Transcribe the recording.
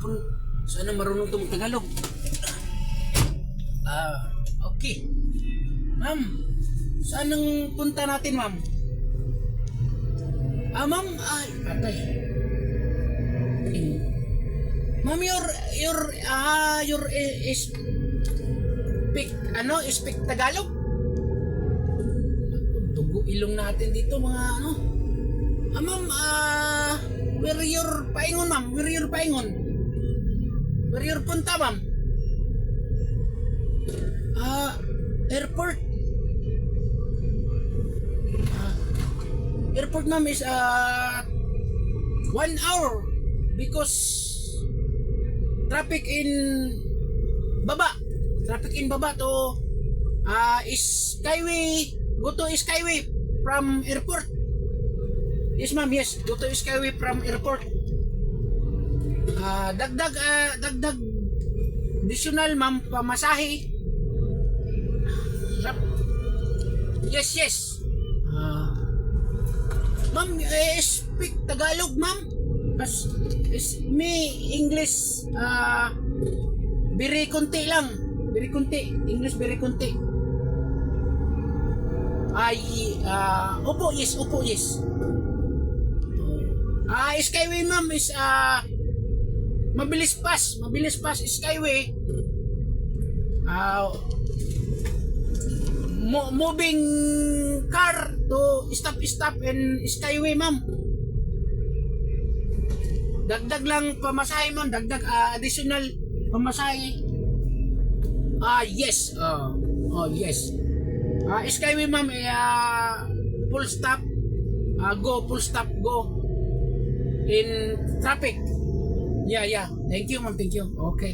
hapon. Sana marunong ito Tagalog. Ah, okay. Ma'am, saan ang punta natin, ma'am? Ah, ma'am, ay, patay. Ma'am, your, your, ah, your, is, speak, ano, speak Tagalog? Dugo ilong natin dito, mga ano. Ah, ma'am, ah, where your paingon, ma'am? Where your paingon? Where punta, ma'am? Ah, airport. Ah, airport, ma'am, is, ah, one hour because traffic in baba. Traffic in baba to ah Skyway. Go to Skyway from airport. Yes ma'am, yes. Go to Skyway from airport. Ah dagdag ah, dagdag additional ma'am pamasahe. Yes, yes. Ah Ma'am, eh, speak Tagalog, ma'am. Mas, is, me, English, ah, very kunti lang. Very kunti. English, very kunti. Ay, ah, opo, yes, opo, yes. Ah, Skyway, ma'am, is, ah, mabilis pass, mabilis pass, Skyway. Ah, mo- moving car to stop stop and skyway ma'am. Dagdag lang pamasahe ma'am. Dagdag ah, additional pamasahe. Ah yes. Oh, oh yes. Ah skyway ma'am. Eh, ah, full stop. Ah, go full stop go. In traffic yeah yeah thank you ma'am thank you okay